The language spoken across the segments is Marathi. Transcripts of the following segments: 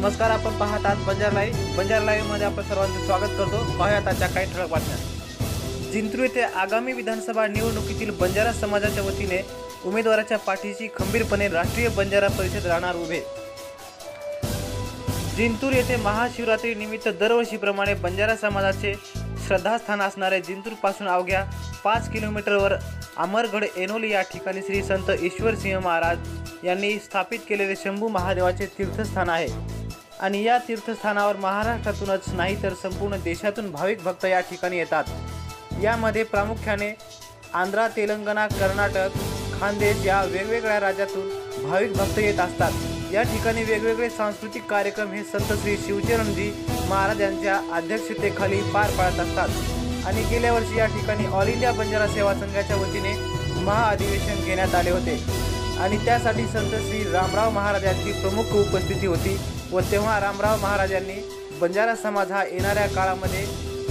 नमस्कार आपण पाहत आहात बंजार लाईव्ह. बंजार लाईव्हमध्ये आपण सर्वांचे स्वागत करतो. पाहूयात आजच्या काही ठळक बातम्या. जिंतूर येथे आगामी विधानसभा निवडणुकीतील बंजारा समाजाच्या वतीने उमेदवाराच्या पाठीशी खंबीरपणे राष्ट्रीय बंजारा परिषद राहणार उभे. जिंतूर येथे महाशिवरात्री निमित्त दरवर्षीप्रमाणे बंजारा समाजाचे श्रद्धास्थान असणारे जिंतूरपासून अवघ्या पाच किलोमीटरवर अमरगड एनोली या ठिकाणी श्री संत ईश्वर सिंह महाराज यांनी स्थापित केलेले शंभू महादेवाचे तीर्थस्थान आहे. आणि या तीर्थस्थानावर महाराष्ट्रातूनच नाही तर संपूर्ण देशातून भाविक भक्त या ठिकाणी येतात. यामध्ये प्रामुख्याने आंध्रा तेलंगणा कर्नाटक खानदेश या वेगवेगळ्या राज्यातून भाविक भक्त येत असतात. या ठिकाणी वेगवेगळे सांस्कृतिक कार्यक्रम हे संत श्री शिवचरणजी महाराज यांच्या अध्यक्षतेखाली पार पाडत असतात. आणि गेल्या वर्षी या ठिकाणी ऑल इंडिया बंजारा सेवा संघाच्या वतीने महाअधिवेशन घेण्यात आले होते. आणि त्यासाठी संत श्री रामराव महाराज यांची प्रमुख उपस्थिती होती. व तेव्हा रामराव महाराजांनी बंजारा समाज हा येणाऱ्या काळामध्ये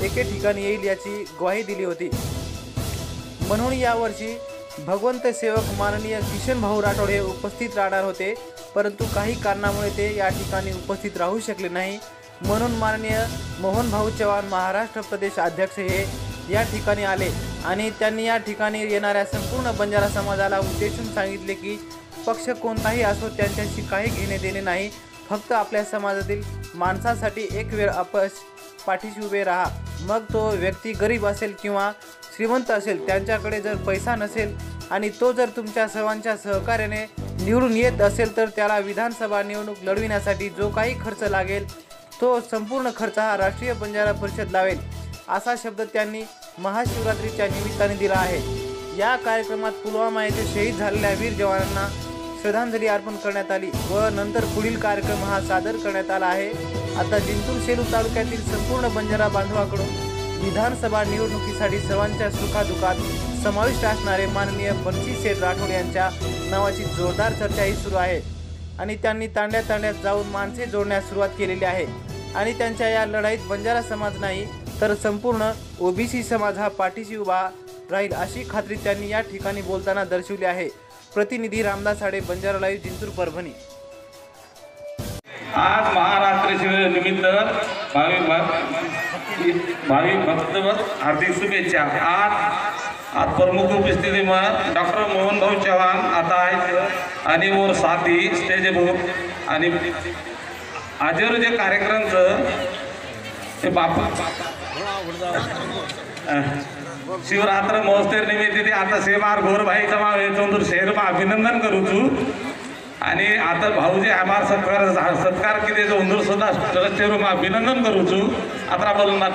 एके ठिकाणी येईल याची ग्वाही दिली होती. म्हणून यावर्षी भगवंत सेवक माननीय किशन भाऊ राठोड हे उपस्थित राहणार होते परंतु काही कारणामुळे ते या ठिकाणी उपस्थित राहू शकले नाही. म्हणून माननीय मोहन भाऊ चव्हाण महाराष्ट्र प्रदेश अध्यक्ष हे या ठिकाणी आले आणि त्यांनी या ठिकाणी येणाऱ्या संपूर्ण बंजारा समाजाला उद्देशून सांगितले की पक्ष कोणताही असो त्यांच्याशी काही घेणे देणे नाही. फक्त आपल्या समाजातील माणसासाठी एक वेळ अपस पाठीशी उभे राहा. मग तो व्यक्ती गरीब असेल किंवा श्रीमंत असेल त्यांच्याकडे जर पैसा नसेल आणि तो जर तुमच्या सर्वांच्या सहकार्याने निवडून येत असेल तर त्याला विधानसभा निवडणूक लढविण्यासाठी जो काही खर्च लागेल तो संपूर्ण खर्च हा राष्ट्रीय बंजारा परिषद लावेल असा शब्द त्यांनी महाशिवरात्रीच्या निमित्ताने दिला आहे. या कार्यक्रमात पुलवामा येथे शहीद झालेल्या वीर जवानांना श्रद्धांजली अर्पण करण्यात आली व नंतर पुढील कार्यक्रम हा सादर करण्यात आला आहे. आता जिंतूर सेलू तालुक्यातील संपूर्ण बंजारा बांधवाकडून विधानसभा निवडणुकीसाठी सर्वांच्या सुखादुखात समाविष्ट असणारे माननीय बनसी शेठ राठोड यांच्या नावाची जोरदार चर्चाही सुरू आहे आणि त्यांनी तांड्या तांड्यात जाऊन माणसे जोडण्यास सुरुवात केलेली आहे. आणि त्यांच्या या लढाईत बंजारा समाज नाही तर संपूर्ण ओबीसी समाज हा पाठीशी उभा राहील अशी खात्री त्यांनी या ठिकाणी बोलताना दर्शवली आहे. प्रतिनिधी रामदास साडे बंजारा लाईव्ह जिंतूर परभणी. आज महाराष्ट्र निमित्त भाविक भावी भाविक भक्त हार्दिक शुभेच्छा. आज आज प्रमुख उपस्थितीमध्ये डॉक्टर मोहन भाऊ चव्हाण आता आहेत. आणि वर साथी स्टेज आणि आजवर जे कार्यक्रमचं ते बापा शिवरात्र महोत्सव निमित्त ते आता सेमार घोरभाई जमा चंदूर शहरमा अभिनंदन करू છું અને આ તો ભાઉજી અમારા સત્કાર સત્કાર કીધે જો ઉંદર સદા ચરસ્તેરોમાં અભિનંદન કરું છું આતરા બોલનાર